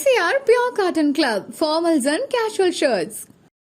MCR Pure Cotton Club, formals and casual shirts.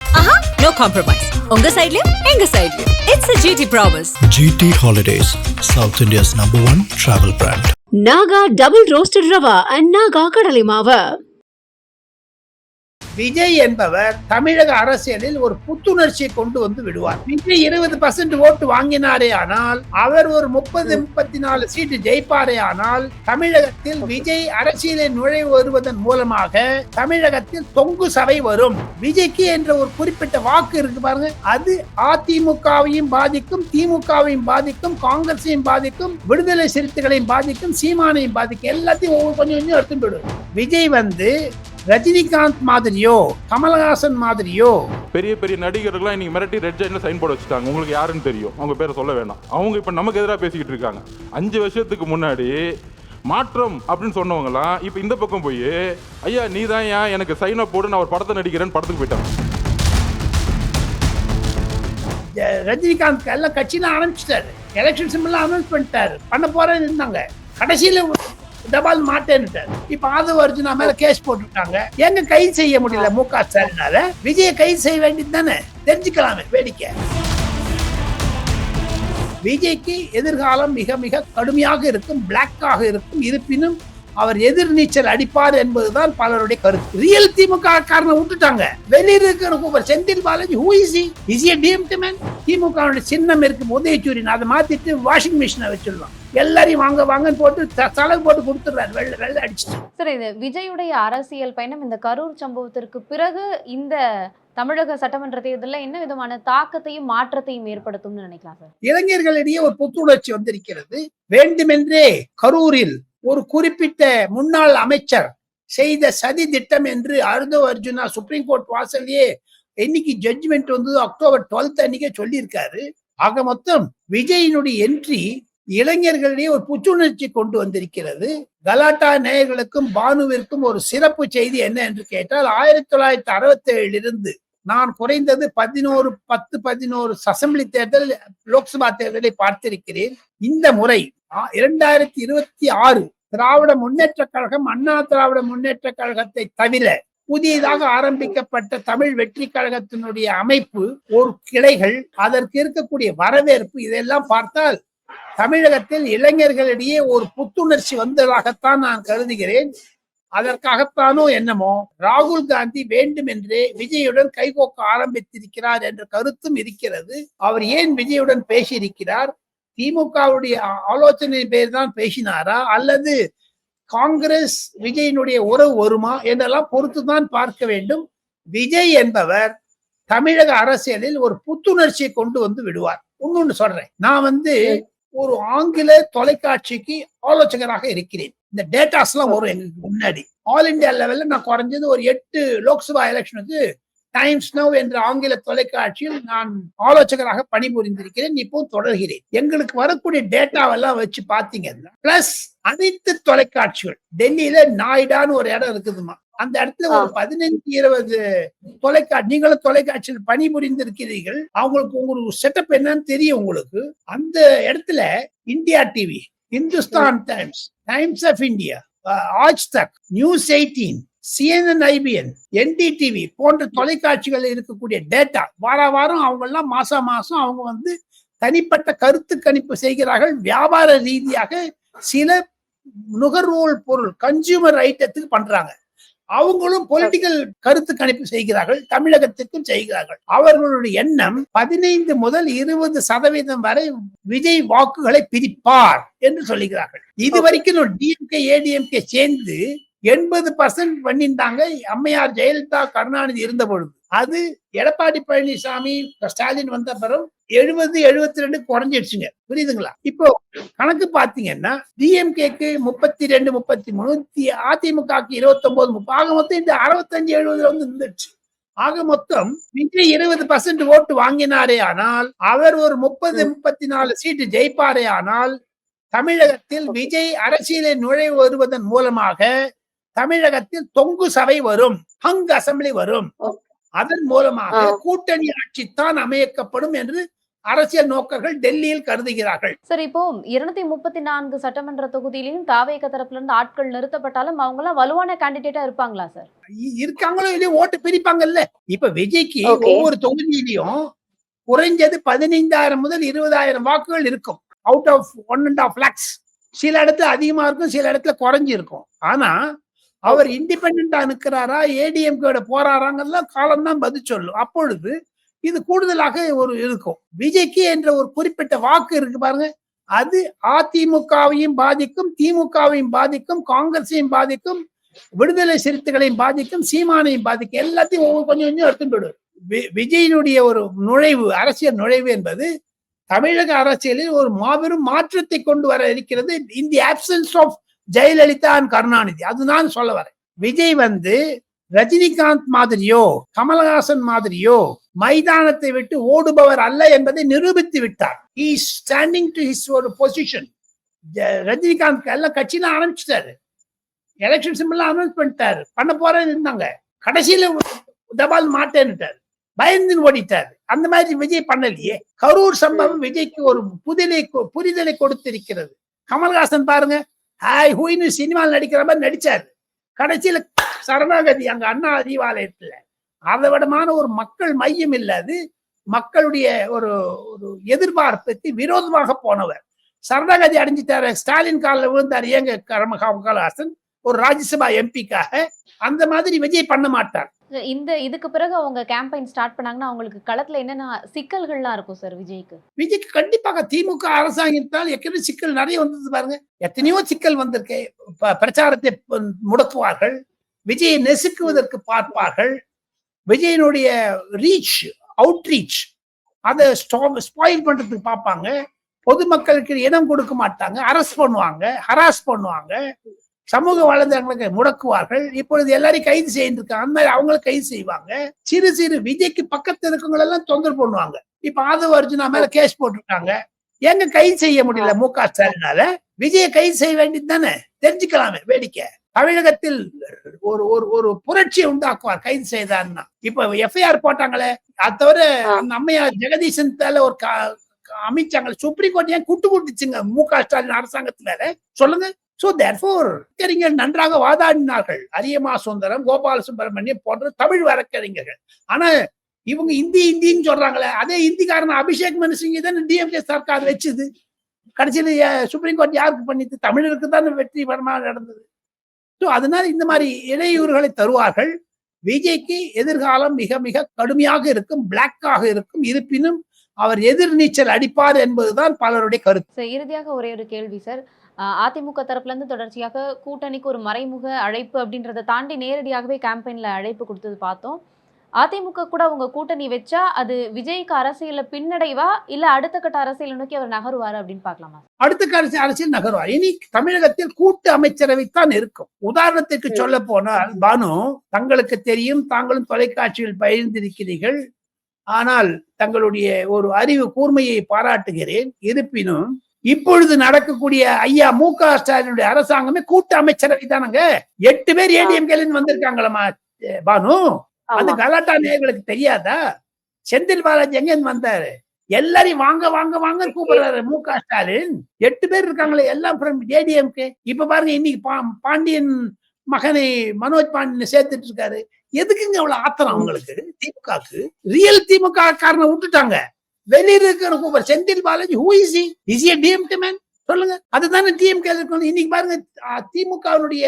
ஆஹா no compromise உங்க சைடுலயும் எங்க சைடுலயும் it's a GT promise GT Holidays, South India's number one travel brand. Naga double roasted rava and Naga கடலை மாவு விஜய் என்பவர் தமிழக அரசியலில் ஒரு புத்துணர்ச்சியை கொண்டு வந்து விடுவார். விஜய் இருபது பர்சன்ட் ஓட்டு வாங்கினாரே ஆனால் அவர் ஒரு முப்பது முப்பத்தி நாலு சீட்டு ஜெயிப்பாரே ஆனால் தமிழகத்தில் விஜய் அரசியலில் நுழைவு வருவதன் மூலமாக தமிழகத்தில் தொங்கு சபை வரும். விஜய்க்கு என்ற ஒரு குறிப்பிட்ட வாக்கு இருக்கு பாருங்க அது அதிமுகவையும் பாதிக்கும் திமுகவையும் பாதிக்கும் காங்கிரஸையும் பாதிக்கும் விடுதலை சிறுத்தைகளையும் பாதிக்கும் சீமானையும் பாதிக்கும் எல்லாத்தையும் ஒவ்வொரு கொஞ்சம் கொஞ்சம் எடுத்து போயிடும் விஜய் வந்து ரஜினிகாந்த் மாதிரியோ கமலஹாசன் மாதிரியோ? பெரிய பெரிய நடிகர்கள்லாம் இன்னைக்கு மிரட்டி ரெட் ஜெயின்ல சைன் போட வச்சுட்டாங்க. உங்களுக்கு யாருன்னு தெரியும். அவங்க பேரை சொல்ல வேணாம். அவங்க இப்போ நமக்கு எதிராக பேசிக்கிட்டு இருக்காங்க. அஞ்சு வருஷத்துக்கு முன்னாடி மாற்றம் அப்படின்னு சொன்னவங்கலாம் இப்போ இந்த பக்கம் போய் ஐயா நீ தான் ஏன் எனக்கு சைன் அப் போடு நான் ஒரு படத்தை நடிக்கிறேன்னு படத்துக்கு போயிட்டாங்க. ரஜினிகாந்த் எல்லாம் கட்சியெல்லாம் ஆரம்பிச்சிட்டாரு. எலெக்ஷன் சிம்பிள் அனௌன்ஸ் பண்ணிட்டாரு. பண்ண போறேன்னு இருந்தாங்க. கடைசியில தபால் மாட்டேன்னுட்டாரு. இப்ப ஆதவ அர்ஜுனா மேல கேஸ் போட்டுட்டாங்க. எங்க கைது செய்ய முடியல மு க ஸ்டாலினால? விஜய கைது செய்ய வேண்டியது தானே? தெரிஞ்சுக்கலாமே வேடிக்கை. விஜய்க்கு எதிர்காலம் மிக மிக கடுமையாக இருக்கும் பிளாக்காக இருக்கும். இருப்பினும் அவர் எதிர்நீச்சல் அடிப்பார் என்பதுதான் பலருடைய கருத்து. ரியல் திமுக காரணம் விட்டுட்டாங்க. வெளியில் இருக்கிற Cooper Senthil Balaji who is is a DMK man திமுக சின்னம் இருக்கும் உதயச்சூரியன் அதை மாத்திட்டு வாஷிங் மிஷினை வச்சிடலாம். எல்லாரையும் வாங்க வாங்கன்னு போட்டு த- சலகு போட்டு கொடுத்துடுறாரு. வெள்ளை வெள்ளை அடிச்சுட்டு. சரி இது விஜயுடைய அரசியல் பயணம் இந்த கரூர் சம்பவத்திற்கு பிறகு இந்த தமிழக சட்டமன்ற தேர்தலில் என்ன விதமான தாக்கத்தையும் மாற்றத்தையும் ஏற்படுத்தும்னு நினைக்கலாம் சார்? இளைஞர்களிடையே ஒரு புத்துணர்ச்சி வந்திருக்கிறது. வேண்டுமென்றே கரூரில் ஒரு குறிப்பிட்ட முன்னாள் அமைச்சர் செய்த சதி திட்டம் என்று அருந்தவ அர்ஜுனா சுப்ரீம் கோர்ட் வாசல்லையே என்னைக்கு ஜட்ஜ்மெண்ட் வந்து அக்டோபர் டுவெல்த் அன்னைக்கே சொல்லியிருக்காரு. ஆக மொத்தம் விஜயினுடைய என்ட்ரி இளைஞர்களிடையே ஒரு புத்துணர்ச்சி கொண்டு வந்திருக்கிறது. கலாட்டா நேயர்களுக்கும் பானுவிற்கும் ஒரு சிறப்பு செய்தி என்ன என்று கேட்டால் ஆயிரத்தி தொள்ளாயிரத்தி அறுபத்தி ஏழிலிருந்து நான் குறைந்தது பதினோரு பத்து பதினோரு அசம்பிளி தேர்தல் லோக்சபா தேர்தலை பார்த்திருக்கிறேன். இந்த முறை ஆ- இரண்டாயிரத்தி இருபத்தி ஆறு திராவிட முன்னேற்ற கழகம் அண்ணா திராவிட முன்னேற்ற கழகத்தை தவிர புதியதாக ஆரம்பிக்கப்பட்ட தமிழ் வெற்றி கழகத்தினுடைய அமைப்பு ஒரு கிளைகள் அதற்கு இருக்கக்கூடிய வரவேற்பு இதெல்லாம் பார்த்தால் தமிழகத்தில் இளைஞர்களிடையே ஒரு புத்துணர்ச்சி வந்ததாகத்தான் நான் கருதுகிறேன். அதற்காகத்தானோ என்னமோ ராகுல் காந்தி வேண்டும் என்றே விஜயுடன் கைகோக்க ஆரம்பித்திருக்கிறார் என்ற கருத்தும் இருக்கிறது. அவர் ஏன் விஜயுடன் பேசியிருக்கிறார்? திமுகவுடைய ஆலோசனை பேர் தான் பேசினாரா? அல்லது காங்கிரஸ் விஜயினுடைய உறவு வருமா என்றெல்லாம் பொறுத்துதான் பார்க்க வேண்டும். விஜய் என்பவர் தமிழக அரசியலில் ஒரு புத்துணர்ச்சியை கொண்டு வந்து விடுவார். இன்னொன்னு சொல்றேன். நான் வந்து ஒரு ஆங்கில தொலைக்காட்சிக்கு ஆலோசகராக இருக்கிறேன். இந்த டேட்டாஸ் எல்லாம் வரும் எங்களுக்கு முன்னாடி. ஆல் இந்தியா லெவல்ல நான் குறைஞ்சது ஒரு எட்டு லோக்சபா எலெக்ஷனுக்கு டைம்ஸ் நவ் என்ற ஆங்கில தொலைக்காட்சியில் நான் ஆலோசகராக பணிபுரிந்திருக்கிறேன். இப்போ தொடர்கிறேன். எங்களுக்கு வரக்கூடிய டேட்டாவெல்லாம் வச்சு பாத்தீங்கன்னா பிளஸ் அனைத்து தொலைக்காட்சிகள். டெல்லியில நாய்டான்னு ஒரு இடம் இருக்குதுமா அந்த இடத்துல ஒரு பதினஞ்சு இருபது தொலைக்காட்சி நீங்களும் தொலைக்காட்சியில் பணிபுரிந்திருக்கிறீர்கள். அவங்களுக்கு உங்களுக்கு செட்டப் என்னன்னு தெரியும் உங்களுக்கு. அந்த இடத்துல India TV Hindustan Times Times of India Aaj Tak news eighteen CNN IBN NDTV போன்ற தொலைக்காட்சிகள் இருக்கக்கூடிய டேட்டா வார வாரம் அவங்க எல்லாம் மாசம் மாசம் அவங்க வந்து தனிப்பட்ட கருத்து கணிப்பு செய்கிறார்கள். வியாபார ரீதியாக சில நுகர்வோர் பொருள் கன்சியூமர் ஐட்டத்துக்கு பண்றாங்க. அவங்களும் பொலிட்டிக்கல் கருத்து கணிப்பு செய்கிறார்கள் தமிழகத்திற்கும் செய்கிறார்கள். அவர்களுடைய எண்ணம் பதினைந்து முதல் இருபது சதவீதம் வரை விஜய் வாக்குகளை பிரிப்பார் என்று சொல்லுகிறார்கள். இதுவரைக்கும் டிஎம்கே ஏடிஎம்கே சேர்ந்து எண்பது பர்சன்ட் பண்ணியிருந்தாங்க. அம்மையார் ஜெயலலிதா கருணாநிதி இருந்த பொழுது அது எடப்பாடி பழனிசாமி ஸ்டாலின் வந்த பிறகு எழுபது எழுபத்தி ரெண்டு குறைஞ்சிடுச்சுங்க. புரியுதுங்களா? இப்போ கணக்கு பாத்தீங்கன்னா டிஎம்கேக்கு முப்பத்தி ரெண்டு முப்பத்தி மூணு அதிமுகக்கு இருபத்தி ஒன்பது முப்பது ஆக மொத்தம் இந்த அறுபத்தஞ்சு எழுபதுல வந்து இருந்துச்சு ஆக மொத்தம் விஜய் இருபது பர்சன்ட் ஓட்டு வாங்கினாரே ஆனால் அவர் ஒரு முப்பது முப்பத்தி நாலு சீட்டு ஜெயிப்பாரே ஆனால் தமிழகத்தில் விஜய் அரசியலை நுழைவு வருவதன் மூலமாக தமிழகத்தில் தொங்கு சபை வரும் ஹங் அசம்பிளி வரும். அதன் மூலமாக கூட்டணி ஆட்சி தான் அமைக்கப்படும் என்று அரசியல் நோக்கர்கள் டெல்லியில் கருதுகிறார்கள். சார் இப்போ இருநூத்தி முப்பத்தி நான்கு சட்டமன்ற தொகுதியிலையும் தாவேக தரப்புல இருந்து ஆட்கள் நிறுத்தப்பட்டாலும் அவங்க எல்லாம் வலுவான கேண்டிடேட்டா இருப்பாங்களா சார் இருக்காங்களோ இல்லையோ ஓட்டு பிரிப்பாங்கல்ல. இப்ப விஜய்க்கு. ஒவ்வொரு தொகுதியிலையும் குறைஞ்சது பதினைந்தாயிரம் முதல் இருபதாயிரம் வாக்குகள் இருக்கும். Out of one and of lakhs சில இடத்துல அதிகமா இருக்கும் சில இடத்துல குறைஞ்சு இருக்கும் ஆனா அவர் இண்டிபெண்டா நிற்கிறாரா ஏடிஎம்கேட போறாராங்கெல்லாம் காலம்தான் பதில் சொல்லும். அப்பொழுது இது கூடுதலாக ஒரு இருக்கும். விஜய்க்கு என்ற ஒரு குறிப்பிட்ட வாக்கு இருக்கு பாருங்க. அது அதிமுகவையும் பாதிக்கும் திமுகவையும் பாதிக்கும் காங்கிரஸையும் பாதிக்கும் விடுதலை சிறுத்தைகளையும் பாதிக்கும் சீமானையும் பாதிக்கும். எல்லாத்தையும் ஒவ்வொரு கொஞ்சம் கொஞ்சம் எடுத்துட்டு போயிடுவார். விஜயினுடைய ஒரு நுழைவு அரசியல் நுழைவு என்பது தமிழக அரசியலில் ஒரு மாபெரும் மாற்றத்தை கொண்டு வர இருக்கிறது. In the absence of Jayalalithaa and Karunanidhi. அதுதான் சொல்ல வரேன். விஜய் வந்து ரஜினிகாந்த் மாதிரியோ கமலஹாசன் மாதிரியோ மைதானத்தை விட்டு ஓடுபவர் அல்ல என்பதை நிரூபித்து விட்டார். ஹி ஸ்டாண்டிங் டு ஹிஸ் ஒரு பொசிஷன் ரஜினிகாந்த் எல்லாம் கட்சியில ஆரம்பிச்சிட்டாரு. எலெக்ஷன் சிம்பிள் அனௌன்ஸ் பண்ணிட்டாரு. பண்ண போறேன்னு இருந்தாங்க. கடைசியில தபால் மாட்டேன்னுட்டாரு. பயந்து ஓடிட்டாரு. அந்த மாதிரி விஜய் பண்ணலையே. கரூர் சம்பவம் விஜய்க்கு ஒரு புதிலை புரிதலை கொடுத்திருக்கிறது. கமல்ஹாசன் பாருங்க. ஹாய் ஹூயின்னு சினிமாவில் நடிக்கிற மாதிரி நடிச்சாரு. கடைசியில சரணாகதி அங்க அண்ணா அறிவாலயத்துல. அதை விடமான ஒரு மக்கள் மையம் இல்லாது மக்களுடைய ஒரு ஒரு எதிர்பார்ப்புக்கு விரோதமாக போனவர். சரணாகதி அடைஞ்சிட்டாரு. ஸ்டாலின் காலில் விழுந்தார். ஏங்க கரம கமல்ஹாசன் ஒரு ராஜ்யசபா எம்பிக்காக. அந்த மாதிரி விஜய் பண்ண மாட்டார். இந்த இதுக்கு பிறகு அவங்க கேம்பெயின் ஸ்டார்ட் பண்ணாங்கன்னா அவங்களுக்கு களத்துல என்னென்ன சிக்கல்கள்லாம் இருக்கும் சார் விஜய்க்கு? விஜய்க்கு கண்டிப்பாக திமுக அரசாங்கத்தால் எத்தனை சிக்கல் நிறைய வந்தது பாருங்க. எத்தனையோ சிக்கல் வந்திருக்கு. ப- பிரச்சாரத்தை முடக்குவார்கள். விஜயை நெசுக்குவதற்கு பார்ப்பார்கள். விஜயனுடைய ரீச் அவுட்ரீச் அதை ஸ்பாயில் பண்றதுக்கு பார்ப்பாங்க. பொதுமக்களுக்கு இடம் கொடுக்க மாட்டாங்க. அரெஸ்ட் பண்ணுவாங்க. ஹராஸ் பண்ணுவாங்க. சமூக வலைதளங்களுக்கு முடக்குவார்கள். இப்பொழுது எல்லாரையும் கைது செய்திருக்காங்க அந்த மாதிரி அவங்களும் கைது செய்வாங்க. சிறு சிறு விஜய்க்கு பக்கத்துல இருக்கவங்க எல்லாம் தொந்தரவு பண்ணுவாங்க. இப்ப ஆதவ அர்ஜுனா மேல கேஸ் போட்டிருக்காங்க. எங்க கைது செய்ய முடியல மு க ஸ்டாலினால? விஜய கைது செய்ய வேண்டியது தானே? தெரிஞ்சுக்கலாமே வேடிக்கை. தமிழகத்தில் ஒரு ஒரு ஒரு புரட்சியை உண்டாக்குவார் கைது செய்தார்னா. இப்ப எஃப்ஐஆர் போட்டாங்களே. அது தவிர அந்த அம்மையார் ஜெகதீசன் மேல ஒரு கா- சுப்ரீம் கோர்ட் ஏன் குட்டு குட்டுச்சுங்க மு க ஸ்டாலின் அரசாங்கத்து மேல? சொல்லுங்க. ஸோ தேர்ஃபோர் வழக்கறிஞர் நன்றாக வாதாடினார்கள். அரியமா சுந்தரம் கோபால சுப்பிரமணியம் போன்ற தமிழ் வழக்கறிஞர்கள். ஆனா இவங்க இந்தி இந்தின்னு சொல்றாங்களே அதே இந்திக்காரன் அபிஷேக் மனு சிங் தானே டிஎம்கே சர்க்கார் வச்சுது. கடைசியில் சுப்ரீம் கோர்ட் யாருக்கு பண்ணிட்டு தமிழருக்கு தான் வெற்றி பெறமாக நடந்தது. ஸோ அதனால இந்த மாதிரி இடையூறுகளை தருவார்கள். விஜய்க்கு எதிர்காலம் மிக மிக கடுமையாக இருக்கும் பிளாக்காக இருக்கும். இருப்பினும் அவர் எதிர்நீச்சல் அடிப்பார் என்பதுதான் பலருடைய கருத்து. இறுதியாக ஒரே ஒரு கேள்வி சார் அதிமுக தரப்புல இருந்து தொடர்ச்சியாக கூட்டணிக்கு ஒரு மறைமுக அழைப்பு அப்படின்றத தாண்டி நேரடியாகவே கேம்பெயின்ல அழைப்பு கொடுத்தது பார்த்தோம். அதிமுக கூட அவங்க கூட்டணி வச்சா அது விஜய்க்கு அரசியல்ல பின்னடைவா? இல்ல அடுத்த கட்ட அரசியலை நோக்கி அவர் நகருவாரு அப்படின்னு பார்க்கலாமா அடுத்த கடைசி அரசியல் நகர்வார் இனி தமிழகத்தில் கூட்டு அமைச்சரவை தான் இருக்கும் உதாரணத்துக்கு சொல்ல போனால் பானு தங்களுக்கு தெரியும் தாங்களும் தொலைக்காட்சியில் பகிர்ந்திருக்கிறீர்கள். ஆனால் தங்களுடைய ஒரு அறிவு கூர்மையை பாராட்டுகிறேன். இருப்பினும் இப்பொழுது நடக்கக்கூடிய ஐயா மு க ஸ்டாலினுடைய அரசாங்கமே கூட்டு அமைச்சரவை தானங்க? எட்டு பேர் ஏடிஎம்கேல வந்திருக்காங்களம்மா அஹ் பானு? அது கலாட்டா நேர்களுக்கு தெரியாதா? செந்தில் பாலாஜி எங்க இருந்து வந்தாரு? எல்லாரையும் வாங்க வாங்க வாங்க கூப்பிடுறாரு மு க ஸ்டாலின். எட்டு பேர் இருக்காங்களே எல்லாம் ஏடிஎம்கே. இப்ப பாருங்க இன்னைக்கு பா- பாண்டியன் மகனை மனோஜ் பாண்டியன் சேர்த்துட்டு இருக்காரு. எதுக்குங்க அவ்வளவு ஆத்திரம் அவங்களுக்கு? திமுகக்கு ரியல் திமுக காரனை விட்டுட்டாங்க. வெளியில இருக்கிற கூப்பிடுற Senthil Balaji who is is a DMK man சொல்லுங்க. அதுதானே டிஎம்கே இருக்கணும். இன்னைக்கு பாருங்க திமுகவுடைய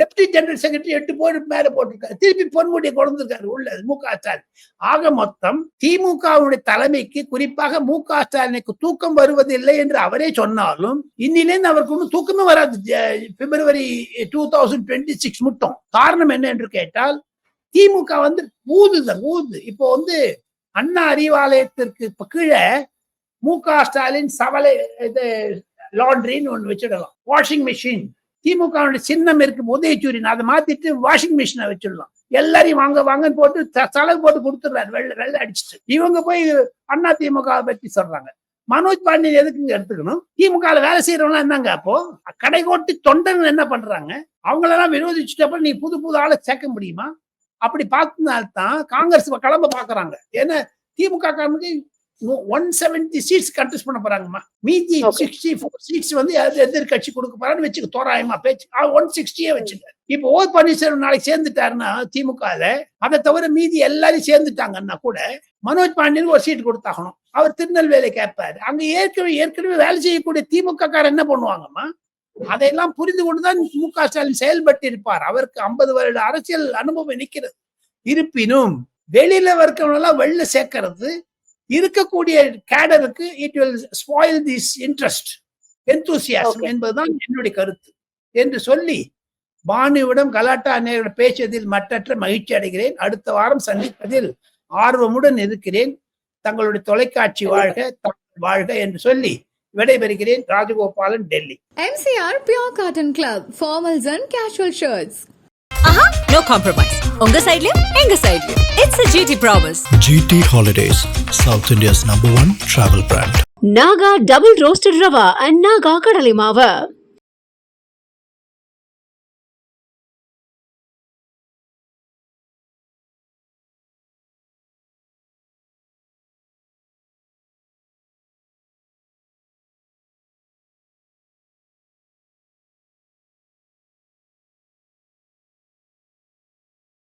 டெப்டி ஜெனரல் செக்ரட்டரி எட்டு போய் மேல போட்டிருக்காரு. திருப்பி பொன்முடியை கொடுத்திருக்காரு உள்ள மு க ஸ்டாலின். ஆக மொத்தம் திமுகவுடைய தலைமைக்கு குறிப்பாக மு க ஸ்டாலினுக்கு தூக்கம் வருவதில்லை என்று அவரே சொன்னாலும் இன்னிலேருந்து அவருக்கு ஒன்றும் தூக்கமே வராது. February two thousand twenty six மட்டும். காரணம் என்ன என்று கேட்டால் திமுக வந்து ஊதுதான் ஊது. இப்போ வந்து அண்ணா அறிவாலயத்திற்கு இப்ப கீழே மு க ஸ்டாலின் சவலை இது லாண்ட்ரின்னு ஒன்று வச்சிடலாம். Washing machine. திமுக சின்னம் இருக்கு உதயசூரியன் அதை மாத்திட்டு வாஷிங் மிஷினை வச்சிடலாம். எல்லாரையும் வாங்க வாங்கன்னு போட்டு செலவு போட்டு கொடுத்துடுறாரு. வெள்ளை வெள்ளை அடிச்சுட்டு. இவங்க போய் அண்ணா திமுக பத்தி சொல்றாங்க. மனோஜ் பாண்டியன் எதுக்குங்க எடுத்துக்கணும்? திமுக வேலை செய்யறவங்க என்னங்க அப்போ? கடைகோட்டி தொண்டர்கள் என்ன பண்றாங்க? அவங்களெல்லாம் விரோதிச்சுட்டப்ப நீ புது புது ஆளை சேர்க்க முடியுமா? அப்படி பார்த்தனால்தான் காங்கிரஸ் கிளம்ப பாக்குறாங்க ஏன்னா திமுக காரனுக்கு ஒன் செவன்டி சீட்ஸ் கண்டெஸ்ட் பண்ண போறாங்கம்மா. மீதி. சிக்ஸ்டி ஃபோர் சீட்ஸ் வந்து எதிர்கட்சி கொடுக்க போறான்னு வச்சுக்க தோராயமா பேச்சு. ஒன் சிக்ஸ்டியே வச்சுக்க. இப்போ ஓ பன்னீர்செல்வம் நாளைக்கு சேர்ந்துட்டாருன்னா திமுகல அதை தவிர மீதி எல்லாரும் சேர்ந்துட்டாங்கன்னா கூட மனோஜ் பாண்டியனுக்கு ஒரு சீட் கொடுத்தாகணும். அவர் திருநெல்வேலி கேட்பாரு அங்க ஏற்கனவே ஏற்கனவே வேலை செய்யக்கூடிய திமுக காரர் என்ன பண்ணுவாங்கம்மா? அதையெல்லாம் புரிந்து கொண்டுதான் மு க ஸ்டாலின் செயல்பட்டு இருப்பார் அவருக்கு ஐம்பது வருட அரசியல் அனுபவம் நிற்கிறது இருப்பினும் வெளியில இருக்கவனெல்லாம் வெளில சேர்க்கறது இருக்கக்கூடிய கேடருக்கு it will spoil this interest enthusiasm Okay. என்பதுதான் என்னுடைய கருத்து. என்று சொல்லி பானுவிடம் கலாட்டா நேரிடம் பேசியதில் மற்றற்ற மகிழ்ச்சி அடைகிறேன். அடுத்த வாரம் சந்திப்பதில் ஆர்வமுடன் இருக்கிறேன். தங்களுடைய தொலைக்காட்சி வாழ்க வாழ்க என்று சொல்லி விடைபெறுகிறேன் Rajagopalan Delhi MCR Pure Cotton Club, formals and casual shirts. ஆஹா நோ காம்ப்ரமைஸ் உங்க சைடுலயும் எங்க சைடுலயும் it's a GT promise GT Holidays, South India's number one travel brand. Naga double roasted rava and Naga கடலை மாவு